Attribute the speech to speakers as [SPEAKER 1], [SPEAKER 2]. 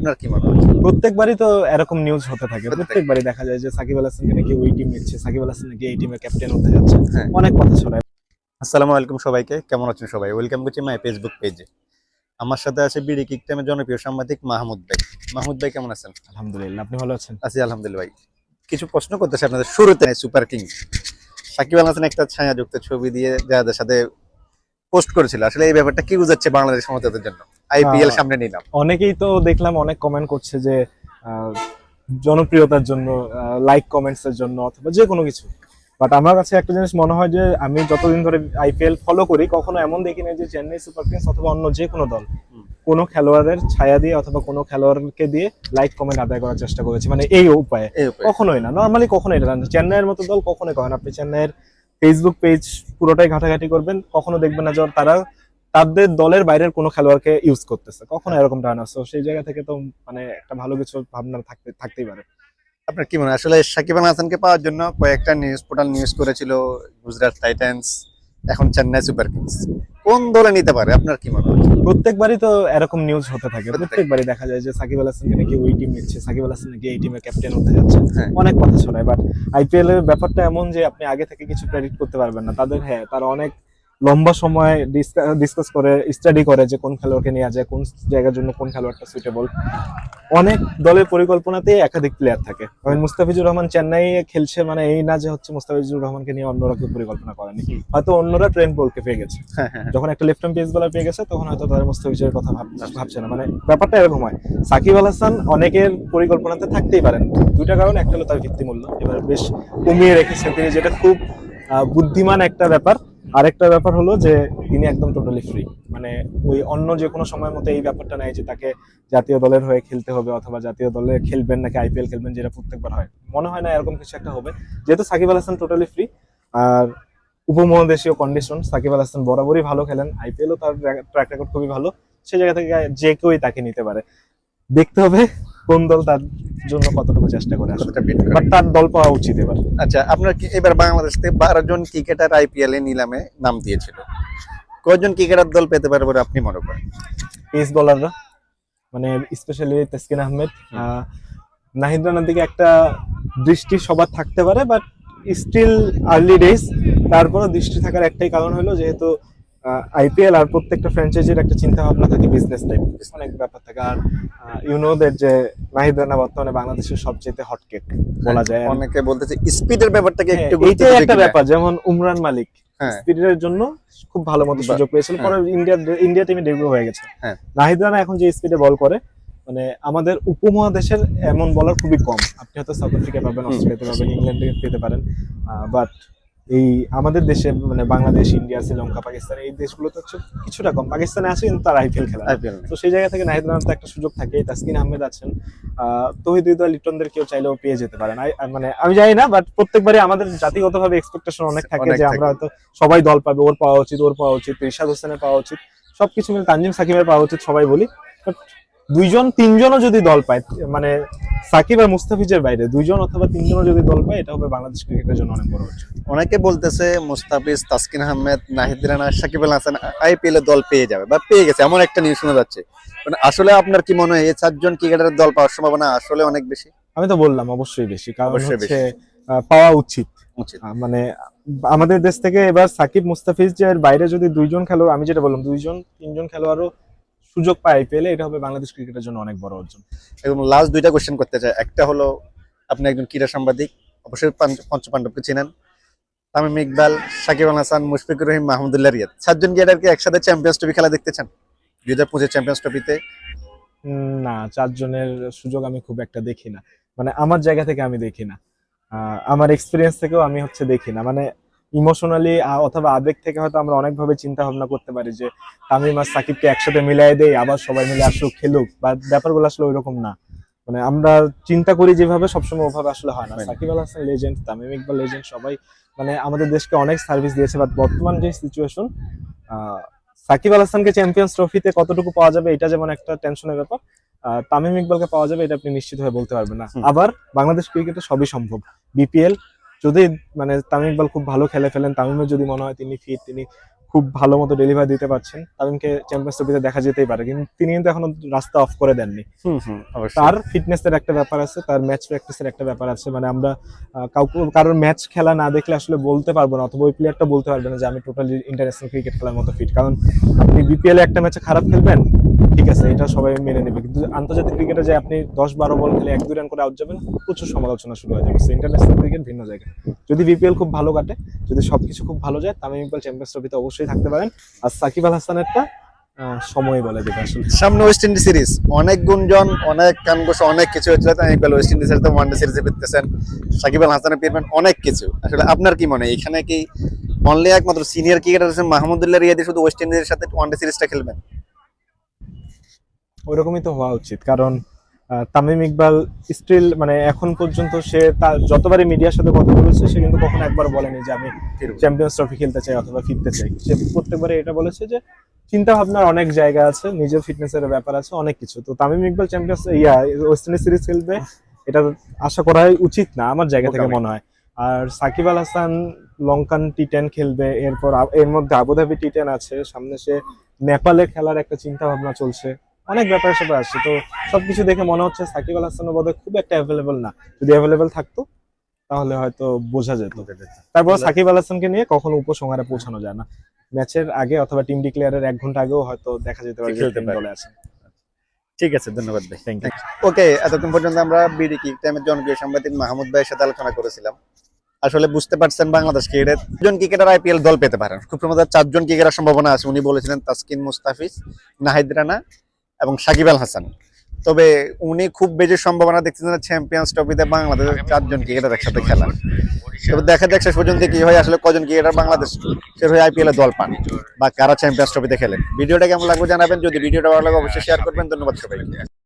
[SPEAKER 1] আপনার কি মনে হয়
[SPEAKER 2] প্রত্যেকবারই তো এরকম নিউজ হতে থাকে। প্রত্যেকবারই দেখা যায় যে সাকিব আল হাসানকে নাকি ওই টিম নিচ্ছে সাকিব আল হাসান নাকি এই টিমের ক্যাপ্টেন হতে যাচ্ছে।
[SPEAKER 1] হ্যাঁ।
[SPEAKER 2] অনেক কথা শোনায়
[SPEAKER 1] আসসালামু আলাইকুম সবাইকে। কেমন আছেন সবাই? ওয়েলকাম করছি মাই ফেসবুক পেজে আমার সাথে আছে বিডি কিক টাইমের জনপ্রিয় সাংবাদিক মাহমুদ ভাই। মাহমুদ ভাই কেমন আছেন?
[SPEAKER 2] আলহামদুলিল্লাহ আপনি ভালো আছেন?
[SPEAKER 1] আছি আলহামদুলিল্লাহ ভাই। কিছু প্রশ্ন করতেছে আপনাদের শুরুতে। সুপার কিং সাকিব আল হাসান একটা ছায়াযুক্ত ছবি দিয়ে যাদের সাথে পোস্ট করেছিল। আসলে এই ব্যাপারটা কি বুঝাচ্ছে বাংলাদেশ সমর্থকদের জন্য? আইপিএল সামনে নিলাম।
[SPEAKER 2] অনেকেই তো দেখলাম অনেক কমেন্ট করছে যে জনপ্রিয়তার জন্য লাইক কমেন্টস এর জন্য অথবা যে কোনো কিছু। বাট আমার কাছে একটা জিনিস মনে হয় যে আমি যতদিন ধরে আইপিএল ফলো করি কখনো এমন দেখি না যে চেন্নাই সুপার কিংস অথবা অন্য যে কোনো দল। কোনো খেলোয়াড়ের ছায়া দিয়ে অথবা কোনো খেলোয়াড়কে দিয়ে লাইক কমেন্ট আদায় করার চেষ্টা করেছে। মানে এই উপায়ে।
[SPEAKER 1] এই উপায়ে।
[SPEAKER 2] কখনোই না। নর্মালি কখনোই না। চেন্নাইয়ের মতো দল কখনোই করেন আপনি চেন্নাইয়ের ফেসবুক পেজ পুরোটাই ঘাটাঘাটি করবেন, কখনো দেখবেন না যখন তারা তাদের দলের বাইরের কোনো খেলোয়াড়কে ইউজ করতেছে। কখনো এরকম না। সো সেই জায়গা থেকে তো মানে একটা ভালো কিছু ভাবনা থাকতে, থাকতেই পারে।
[SPEAKER 1] আপনার কি মনে হয়? আসলে সাকিব আল হাসানকে পাওয়ার জন্য কয়েকটা নিউজ পোর্টাল নিউজ করেছিল গুজরাট টাইটান্স এখন চেন্নাই সুপার কিংস। কোন দলে নিতে পারে? আপনার কি মনে হয়?
[SPEAKER 2] প্রত্যেকবারই তো এরকম নিউজ হতে থাকে।
[SPEAKER 1] প্রত্যেক-
[SPEAKER 2] প্রত্যেকবারই দেখা যায় যে সাকিব আল হাসানকে নাকি ওই টিম নিচ্ছে সাকিব আল হাসান নাকি এই টিমের ক্যাপ্টেন হতে যাচ্ছে।
[SPEAKER 1] হ্যাঁ।
[SPEAKER 2] অনেক কথা শোনায় বাট আইপিএল এর ব্যাপারটা এমন যে আপনি আগে থেকে কিছু প্রেডিক্ট করতে পারবেন না। তাদের হ্যাঁ তার অনেক লম্বা সময় ডিসকাস করে স্টাডি করে যে কোন খেলোয়াড়কে নেওয়া যায় কোন জায়গার জন্য কোন খেলোয়াড়টা সুইটেবল অনেক দলের পরিকল্পনাতে একাধিক প্লেয়ার থাকে। মুস্তাফিজুর রহমান চেন্নাই খেলছে মানে এই না যে হচ্ছে মুস্তাফিজুর রহমানকে নিয়ে অন্যরা কেউ পরিকল্পনা করেনি। হয়তো অন্যরা ট্রেন বলকে পেয়ে গেছে।
[SPEAKER 1] হ্যাঁ হ্যাঁ
[SPEAKER 2] যখন একটা লেফট হ্যান্ড পেস বলার পেয়ে গেছে তখন হয়তো তাদের মুস্তাফিজের কথা ভাব- ভাবছে না। মানে ব্যাপারটা এরকম হয়। সাকিব আল হাসান অনেকের পরিকল্পনাতে থাকতেই পারেন। দুইটা কারণ একটা হলো তার ভিত্তিমূল্য এবার বেশ কমিয়ে রেখেছেন তিনি যেটা খুব আহ, বুদ্ধিমান একটা ব্যাপার। আরেকটা ব্যাপার হলো যে তিনি একদম টোটালি ফ্রি মানে ওই অন্য যে কোনো সময়ের মতো এই ব্যাপারটা নাই যে তাকে জাতীয় দলের হয়ে খেলতে হবে অথবা জাতীয় দলে খেলবেন নাকি আইপিএল খেলবেন যেটা প্রত্যেকবার হয়। মনে হয় না এরকম কিছু একটা হবে। যেহেতু সাকিব আল হাসান টোটালি ফ্রি আর উপমহাদেশীয় কন্ডিশন সাকিব আল হাসান বরাবরই ভালো খেলেন। আইপিএলও তার ট্র্যাক রেকর্ড খুবই ভালো। সেই জায়গা থেকে যে কেউই তাকে নিতে পারে। দেখতে হবে কোন দল তার জন্য কতটুকু চেষ্টা করে। বাট তার দল পাওয়া উচিত এবার।
[SPEAKER 1] আচ্ছা আপনার কি এবার বাংলাদেশ থেকে বারো জন ক্রিকেটার আইপিএল এ নিলামে নাম দিয়েছিল। কয়জন ক্রিকেটার দল পেতে পারে বলে আপনি মনে করেন?
[SPEAKER 2] পেস বোলাররা মানে স্পেশালি তাসকিন আহমেদ আহ, নাহিদ রানার দিকে একটা দৃষ্টি সবার থাকতে পারে বাট স্টিল আর্লি ডেজ তারপরও দৃষ্টি থাকার একটাই কারণ হলো যেহেতু আইপিএল আর প্রত্যেকটা ফ্র্যাঞ্চাইজির একটা চিন্তা ভাবনা থাকে বিজনেস টাইপ অনেক ব্যাপার থাকে। আর ইউনোদের যে নাহিদ রানা বর্তমানে বাংলাদেশের সবচেয়ে হট কেক বলা যায়।
[SPEAKER 1] অনেকে বলতেছে স্পিডের ব্যাপারটাকে
[SPEAKER 2] হ্যাঁ,
[SPEAKER 1] একটু
[SPEAKER 2] এইটাই একটা ব্যাপার যেমন উমরান মালিক
[SPEAKER 1] হ্যাঁ।
[SPEAKER 2] স্পিডের জন্য খুব ভালো মতো সুযোগ পেয়েছিল। পরে ইন্ডিয়া ইন্ডিয়া টিমে ডেবিউ হয়ে গেছে।
[SPEAKER 1] হ্যাঁ।
[SPEAKER 2] নাহিদ রানা এখন যে স্পিডে বল করে মানে আমাদের উপমহাদেশের এমন বলার খুবই কম। আপনি হয়তো সাউথ আফ্রিকা পাবেন। অস্ট্রেলিয়াতে পাবেন ইংল্যান্ডে পেতে পারেন। বাট এই আমাদের দেশে মানে বাংলাদেশ ইন্ডিয়া শ্রীলঙ্কা পাকিস্তান এই দেশগুলোতে হচ্ছে কিছুটা কম। পাকিস্তানে আছে কিন্তু তার আইপিএল খেলা
[SPEAKER 1] আইপিএল
[SPEAKER 2] তো সেই জায়গা থেকে নাহিদ রানার তো একটা সুযোগ থাকে তাসকিন আহমেদ আছেন। আহ, তৌহিদ হৃদয় লিটনদের কেউ চাইলেও পেয়ে যেতে পারেন মানে আমি জানি না বাট প্রত্যেকবারই আমাদের জাতিগতভাবে এক্সপেকটেশন অনেক থাকে যে আমরা হয়তো সবাই দল পাবে ওর পাওয়া উচিত ওর পাওয়া উচিত রিশাদ হোসেনের পাওয়া উচিত সবকিছু মিলে তানজিম সাকিবের পাওয়া উচিত সবাই বলি। বাট দুইজন তিনজনও যদি দল পায় মানে সাকিব আর মুস্তাফিজের বাইরে দুইজন অথবা তিনজনও যদি দল পায় এটা হবে বাংলাদেশ ক্রিকেটের জন্য অনেক বড়
[SPEAKER 1] অনেকে বলতেছে মুস্তাফিজ তাসকিন আহমেদ নাহিদ রানা সাকিব আল হাসান আইপিএল এ দল পেয়ে যাবে বা পেয়ে গেছে এমন একটা নিউজ শোনা যাচ্ছে। মানে আসলে আপনার কি মনে হয় এই চারজন ক্রিকেটারের দল পাওয়ার সম্ভাবনা আসলে অনেক বেশি?
[SPEAKER 2] আমি তো বললাম অবশ্যই বেশি কারণ হচ্ছে পাওয়া উচিত। মানে আমাদের দেশ থেকে এবার সাকিব মুস্তাফিজের বাইরে যদি দুইজন খেলোয়াড় আমি যেটা বললাম দুইজন তিনজন খেলোয়াড়ও সুযোগ পায় পেলে এটা হবে বাংলাদেশ ক্রিকেটের জন্য অনেক বড় অর্জন।
[SPEAKER 1] এবং লাস্ট দুইটা কোয়েশ্চেন করতে চাই। একটা হলো আপনি একজন ক্রীড়া সাংবাদিক অবশ্যই পাঞ্চ- পঞ্চপাণ্ডবকে চিনেন। তামিম ইকবাল সাকিব আল হাসান মুশফিকুর রহিম মাহমুদুল্লাহ রিয়াদ। সাতজন ক্রিকেটারকে একসাথে চ্যাম্পিয়ন্স ট্রফি খেলা দেখতে চান? দুই হাজার পঁচিশ চ্যাম্পিয়ন্স ট্রফিতে
[SPEAKER 2] না চারজনের সুযোগ আমি খুব একটা দেখি না। মানে আমার জায়গা থেকে আমি দেখি না। আমার এক্সপিরিয়েন্স থেকেও আমি হচ্ছে দেখি না। মানে ইমোশনালি অথবা আবেগ থেকে হয়তো আমরা অনেকভাবে চিন্তা ভাবনা করতে পারি যে তামিম আর সাকিবকে একসাথে মিলাই দেই আবার সবাই মিলে আসুক খেলুক বা ব্যাপারগুলো আসলে ওইরকম না। মানে আমরা চিন্তা করি যেভাবে সবসময় ওভাবে আসলে হয় না। সাকিব আল হাসান লেজেন্ড তামিম ইকবাল লেজেন্ড সবাই মানে আমাদের দেশকে অনেক সার্ভিস দিয়েছে বাট বর্তমান যে সিচুয়েশন সাকিব আল হাসানকে চ্যাম্পিয়ন্স ট্রফিতে কতটুকু পাওয়া যাবে এটা যেমন একটা টেনশনের ব্যাপার তামিম ইকবালকে পাওয়া যাবে এটা আপনি নিশ্চিত হয়ে বলতে পারবেন না। আবার বাংলাদেশ ক্রিকেটে সবই সম্ভব। বিপিএল যদি মানে তামিম ইকবাল খুব ভালো খেলে ফেলেন তামিমের যদি মনে হয় তিনি ফিট তিনি খুব ভালো মতো ডেলিভারি দিতে পারছেন তামিমকে চ্যাম্পিয়ন্স ট্রফিতে দেখা যেতেই পারে। কিন্তু তিনি কিন্তু এখনও রাস্তা অফ করে দেননি। তার ফিটনেসের একটা ব্যাপার আছে তার ম্যাচ প্র্যাকটিসের একটা ব্যাপার আছে। মানে আমরা কাউকে কারোর ম্যাচ খেলা না দেখলে আসলে বলতে পারব না অথবা ওই প্লেয়ারটা বলতে পারবে না যে আমি টোটালি ইন্টারন্যাশনাল ক্রিকেট খেলার মতো ফিট কারণ আপনি বিপিএল এ একটা ম্যাচে খারাপ খেলবেন? ঠিক আছে, এটা সবাই মেনে নেবে। কিন্তু আন্তর্জাতিক ক্রিকেটে যে আপনি দশ বারো বল খেলে এক, দুই রান করে আউট যাবেন, প্রচুর সমালোচনা শুরু হয়ে যাবে। ইন্টারন্যাশনাল ক্রিকেট ভিন্ন জায়গা। যদি বিপিএল খুব ভালো কাটে, যদি সবকিছু খুব ভালো যায়, তামিম ইকবাল চ্যাম্পিয়ন্স ট্রফিতে অবশ্যই থাকতে পারেন। আর সাকিব আল হাসানেরটা সময় বলে দেবে আসলে।
[SPEAKER 1] সামনে ওয়েস্ট ইন্ডিজ সিরিজ অনেক গুঞ্জন, অনেক কানগোস অনেক কিছু হয়েছিল। তাই ইকবাল ওয়েস্ট ইন্ডিজের তো ওয়ানডে সিরিজে ফিরতেছেন সাকিব আল হাসানের ফিরবেন অনেক কিছু। আসলে আপনার কি মনে এখানে কি অনলি একমাত্র সিনিয়র ক্রিকেটার আছেন মাহমুদুল্লাহ রিয়াদি শুধু ওয়েস্ট ইন্ডিজের সাথে ওয়ানডে সিরিজটা খেলবেন?
[SPEAKER 2] ওইরকমই তো হওয়া উচিত। কারণ তামিম ইকবাল স্টিল মানে এখন পর্যন্ত সে তার যতবারই মিডিয়ার সাথে কথা বলেছে সে কিন্তু কখনো একবার বলেনি যে আমি চ্যাম্পিয়ন্স ট্রফি খেলতে চাই অথবা ফিরতে চাই। সে প্রত্যেকবারে এটা বলেছে যে চিন্তা ভাবনার অনেক জায়গা আছে নিজের ফিটনেসের ব্যাপার আছে অনেক কিছু। তো তামিম ইকবাল চ্যাম্পিয়ন্স ইয়া ওয়েস্ট ইন্ডিজ সিরিজ খেলবে এটা আশা করাই উচিত না আমার জায়গা থেকে মনে হয়। আর সাকিব আল হাসান লঙ্কান টি টেন খেলবে এরপর এর মধ্যে আবুধাবি টি টেন আছে সামনে সে নেপালে খেলার একটা চিন্তা ভাবনা চলছে। অনেক ব্যাপার স্যাপার আসছে তো সবকিছু দেখে মনে হচ্ছে সাকিব আল হাসানের বোধহয় খুব একটা অ্যাভেলেবল না। যদি অ্যাভেলেবল থাকতো তাহলে হয়তো বোঝা যেত তারপর সাকিব আল হাসানকে নিয়ে কখনো উপসংহারে পৌঁছানো যায় না। ম্যাচের আগে অথবা টিম ডিক্লেয়ারের এক ঘণ্টা আগেও হয়তো দেখা যেতে পারে তিনি
[SPEAKER 1] পারে। ঠিক আছে ধন্যবাদ ভাই।
[SPEAKER 2] থ্যাংক ইউ
[SPEAKER 1] ওকে এতক্ষণ পর্যন্ত আমরা বিডি কিক টাইমের জনপ্রিয় সাংবাদিক মাহমুদ ভাইয়ের সাথে আলোচনা করেছিলাম। আসলে বুঝতে পারছেন বাংলাদেশ ক্রিকেটের জন ক্রিকেটার আইপিএল দল পেতে পারেন। খুব সম্ভবত চারজন ক্রিকেটার সম্ভাবনা আছে। উনি বলেছিলেন তাসকিন মুস্তাফিজ নাহিদ রানা এবং সাকিব আল হাসান। তবে উনি খুব বেশি সম্ভাবনা দেখতেছেন চ্যাম্পিয়ন্স ট্রফিতে বাংলাদেশের চারজন ক্রিকেটার একসাথে খেলা। তবে দেখা যাক শেষ পর্যন্ত কি হয় আসলে কজন ক্রিকেটার বাংলাদেশ শেষ হয়ে আইপিএল এ দল পান বা কারা চ্যাম্পিয়ন্স ট্রফিতে খেলেন। ভিডিওটা কেমন লাগবে জানাবেন যদি ভিডিওটা ভালো লাগে অবশ্যই শেয়ার করবেন। ধন্যবাদ সবাইকে।